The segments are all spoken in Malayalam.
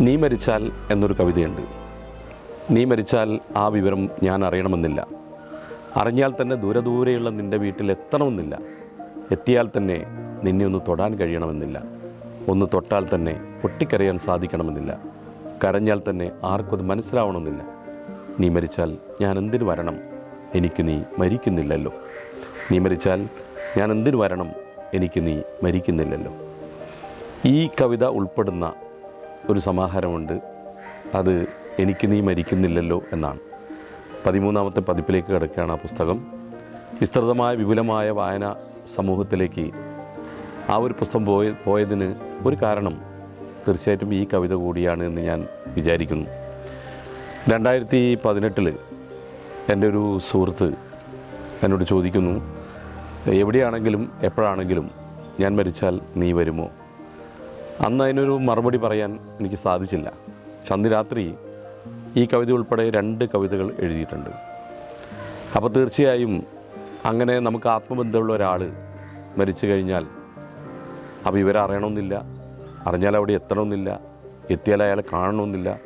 നീ മരിച്ചാൽ എന്നൊരു കവിതയുണ്ട്. നീ മരിച്ചാൽ ആ വിവരം ഞാൻ അറിയണമെന്നില്ല. അറിഞ്ഞാൽ തന്നെ ദൂരെ ദൂരെയുള്ള നിന്റെ വീട്ടിൽ എത്തണമെന്നില്ല. എത്തിയാൽ തന്നെ നിന്നെ ഒന്ന് തൊടാൻ കഴിയണമെന്നില്ല. ഒന്ന് തൊട്ടാൽ തന്നെ പൊട്ടിക്കരയാൻ സാധിക്കണമെന്നില്ല. കരഞ്ഞാൽ തന്നെ ആർക്കും മനസ്സിലാവണമെന്നില്ല. നീ മരിച്ചാൽ ഞാൻ എന്തിനു വരണം? എനിക്ക് നീ മരിക്കുന്നില്ലല്ലോ. നീ മരിച്ചാൽ ഞാൻ എന്തിനു വരണം? എനിക്ക് നീ മരിക്കുന്നില്ലല്ലോ. ഈ കവിത ഉൾപ്പെടുന്ന ഒരു സമാഹാരമുണ്ട്. അത് എനിക്ക് നീ മരിക്കുന്നില്ലല്ലോ എന്നാണ്. പതിമൂന്നാമത്തെ പതിപ്പിലേക്ക് കിടക്കുകയാണ് ആ പുസ്തകം. വിസ്തൃതമായ വിപുലമായ വായന സമൂഹത്തിലേക്ക് ആ ഒരു പുസ്തകം പോയ പോയതിന് ഒരു കാരണം തീർച്ചയായിട്ടും ഈ കവിത കൂടിയാണ് എന്ന് ഞാൻ വിചാരിക്കുന്നു. രണ്ടായിരത്തി പതിനെട്ടിൽ എന്റെ ഒരു സുഹൃത്ത് എന്നോട് ചോദിക്കുന്നു എവിടെയാണെങ്കിലും എപ്പോഴാണെങ്കിലും ഞാൻ മരിച്ചാൽ നീ വരുമോ? അന്ന് അതിനൊരു മറുപടി പറയാൻ എനിക്ക് സാധിച്ചില്ല. പക്ഷെ അന്ന് രാത്രി ഈ കവിത ഉൾപ്പെടെ രണ്ട് കവിതകൾ എഴുതിയിട്ടുണ്ട്. അപ്പോൾ തീർച്ചയായും അങ്ങനെ നമുക്ക് ആത്മബന്ധമുള്ള ഒരാൾ മരിച്ചു കഴിഞ്ഞാൽ അപ്പോൾ ഇവരെ അറിയണമെന്നില്ല. അറിഞ്ഞാൽ അവിടെ എത്തണമെന്നില്ല. എത്തിയാൽ അയാളെ കാണണമെന്നില്ല.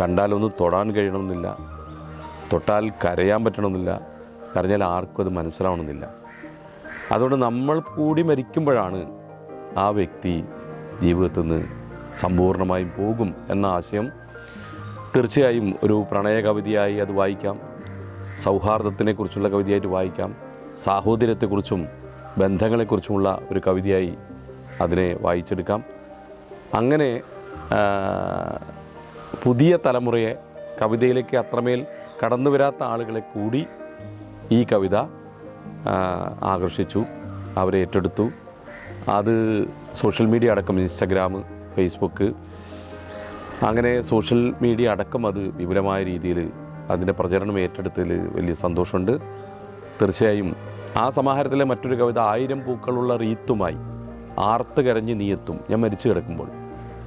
കണ്ടാലൊന്ന് തൊടാൻ കഴിയണമെന്നില്ല. തൊട്ടാൽ കരയാൻ പറ്റണമെന്നില്ല. കരഞ്ഞാൽ ആർക്കും അത് മനസ്സിലാവണമെന്നില്ല. അതുകൊണ്ട് നമ്മൾ കൂടി മരിക്കുമ്പോഴാണ് ആ വ്യക്തി ജീവിതത്തിൽ നിന്ന് സമ്പൂർണമായും പോകും എന്ന ആശയം തീർച്ചയായും ഒരു പ്രണയ കവിതയായി അത് വായിക്കാം. സൗഹാർദ്ദത്തിനെ കുറിച്ചുള്ള കവിതയായിട്ട് വായിക്കാം. സാഹോദര്യത്തെക്കുറിച്ചും ബന്ധങ്ങളെക്കുറിച്ചുമുള്ള ഒരു കവിതയായി അതിനെ വായിച്ചെടുക്കാം. അങ്ങനെ പുതിയ തലമുറയെ കവിതയിലേക്ക് അത്രമേൽ കടന്നു വരാത്ത ആളുകളെ കൂടി ഈ കവിത ആകർഷിച്ചു അവരെ ഏറ്റെടുത്തു. അത് സോഷ്യൽ മീഡിയ അടക്കം ഇൻസ്റ്റഗ്രാം ഫേസ്ബുക്ക് അങ്ങനെ സോഷ്യൽ മീഡിയ അടക്കം അത് വിപുലമായ രീതിയിൽ അതിന്റെ പ്രചരണം ഏറ്റെടുത്തതിൽ വലിയ സന്തോഷമുണ്ട്. തീർച്ചയായും ആ സമാഹാരത്തിലെ മറ്റൊരു കവിത ആയിരം പൂക്കളുള്ള റീത്തുമായി ആർത്ത് കരഞ്ഞ് നീയെത്തും ഞാൻ മരിച്ചു കിടക്കുമ്പോൾ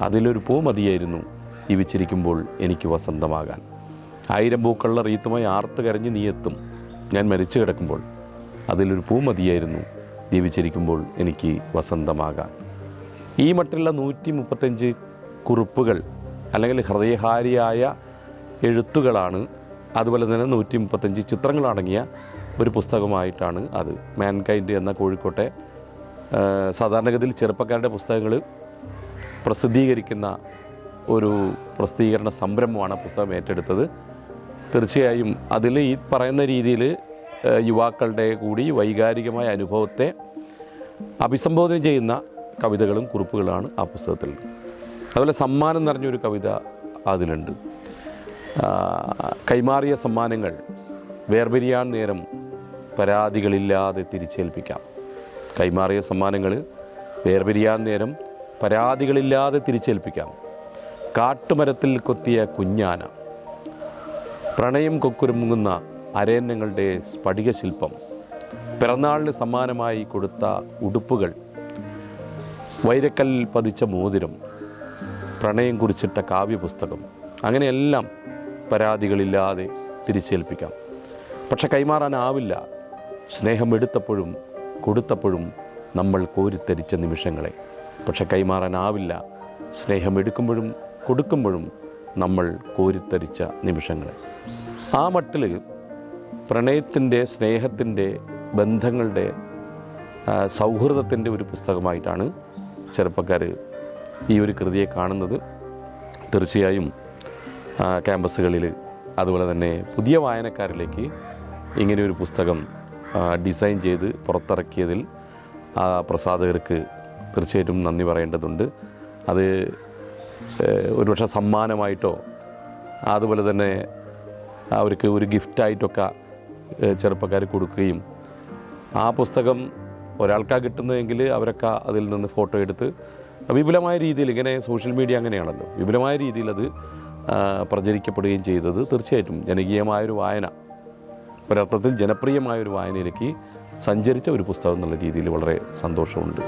അതിലൊരു പൂ മതിയായിരുന്നു. ജീവിച്ചിരിക്കുമ്പോൾ എനിക്ക് വസന്തമാകാൻ. ആയിരം പൂക്കളുള്ള റീത്തുമായി ആർത്ത് കരഞ്ഞ് നീയെത്തും ഞാൻ മരിച്ചു കിടക്കുമ്പോൾ അതിലൊരു പൂ മതിയായിരുന്നു. ജീവിച്ചിരിക്കുമ്പോൾ എനിക്ക് വസന്തമാകാം. ഈ മറ്റുള്ള നൂറ്റി മുപ്പത്തഞ്ച് കുറിപ്പുകൾ അല്ലെങ്കിൽ ഹൃദയഹാരിയായ എഴുത്തുകളാണ് അതുപോലെ തന്നെ നൂറ്റി മുപ്പത്തഞ്ച് ചിത്രങ്ങളടങ്ങിയ ഒരു പുസ്തകമായിട്ടാണ് അത്. മാൻകൈൻഡ് എന്ന കോഴിക്കോട്ടെ സാധാരണഗതിയിൽ ചെറുപ്പക്കാരുടെ പുസ്തകങ്ങൾ പ്രസിദ്ധീകരിക്കുന്ന ഒരു പ്രസിദ്ധീകരണ സംരംഭമാണ് പുസ്തകം ഏറ്റെടുത്തത്. തീർച്ചയായും അതിൽ ഈ പറയുന്ന രീതിയിൽ യുവാക്കളുടെ കൂടി വൈകാരികമായ അനുഭവത്തെ അഭിസംബോധന ചെയ്യുന്ന കവിതകളും കുറിപ്പുകളാണ് ആ പുസ്തകത്തിൽ. അതുപോലെ സമ്മാനം നിറഞ്ഞൊരു കവിത അതിലുണ്ട്. കൈമാറിയ സമ്മാനങ്ങൾ വേർപിരിയാൻ നേരം പരാതികളില്ലാതെ തിരിച്ചേൽപ്പിക്കാം. കൈമാറിയ സമ്മാനങ്ങൾ വേർപിരിയാൻ നേരം പരാതികളില്ലാതെ തിരിച്ചേൽപ്പിക്കാം. കാട്ടുമരത്തിൽ കൊത്തിയ കുഞ്ഞാന പ്രണയം കൊക്കുരുമുങ്ങുന്ന അരയന്നങ്ങളുടെ സ്ഫടികശില്പം പിറന്നാളിന് സമ്മാനമായി കൊടുത്ത ഉടുപ്പുകൾ. വൈരക്കല്ലിൽ പതിച്ച മോതിരം. പ്രണയം കുറിച്ചിട്ട കാവ്യപുസ്തകം. അങ്ങനെയെല്ലാം പരാതികളില്ലാതെ തിരിച്ചേൽപ്പിക്കാം. പക്ഷെ കൈമാറാനാവില്ല. സ്നേഹം എടുത്തപ്പോഴും കൊടുത്തപ്പോഴും നമ്മൾ കോരിത്തരിച്ച നിമിഷങ്ങളെ. പക്ഷെ കൈമാറാനാവില്ല. സ്നേഹം എടുക്കുമ്പോഴും കൊടുക്കുമ്പോഴും നമ്മൾ കോരിത്തരിച്ച നിമിഷങ്ങളെ. ആ മട്ടിൽ പ്രണയത്തിന്റെ സ്നേഹത്തിന്റെ ബന്ധങ്ങളുടെ സൗഹൃദത്തിന്റെ ഒരു പുസ്തകമായിട്ടാണ് ചെറുപ്പക്കാർ ഈ ഒരു കൃതിയെ കാണുന്നത്. തീർച്ചയായും ക്യാമ്പസുകളിൽ അതുപോലെ തന്നെ പുതിയ വായനക്കാരിലേക്ക് ഇങ്ങനെ ഒരു പുസ്തകം ഡിസൈൻ ചെയ്ത് പുറത്തിറക്കിയതിൽ പ്രസാധകർക്ക് തീർച്ചയായിട്ടും നന്ദി പറയേണ്ടതുണ്ട്. അത് ഒരുപക്ഷെ സമ്മാനമായിട്ടോ അതുപോലെ തന്നെ അവർക്ക് ഒരു ഗിഫ്റ്റായിട്ടൊക്കെ ചെറുപ്പക്കാർ കൊടുക്കുകയും ആ പുസ്തകം ഒരാൾക്കാ കിട്ടുന്നതെങ്കിൽ അവരൊക്കെ അതിൽ നിന്ന് ഫോട്ടോ എടുത്ത് വിപുലമായ രീതിയിൽ ഇങ്ങനെ സോഷ്യൽ മീഡിയ അങ്ങനെയാണല്ലോ. വിപുലമായ രീതിയിൽ അത് പ്രചരിക്കപ്പെടുകയും ചെയ്തത് തീർച്ചയായിട്ടും ജനകീയമായൊരു വായന ഒരർത്ഥത്തിൽ ജനപ്രിയമായൊരു വായനയിലേക്ക് സഞ്ചരിച്ച ഒരു പുസ്തകം എന്നുള്ള രീതിയിൽ വളരെ സന്തോഷമുണ്ട്.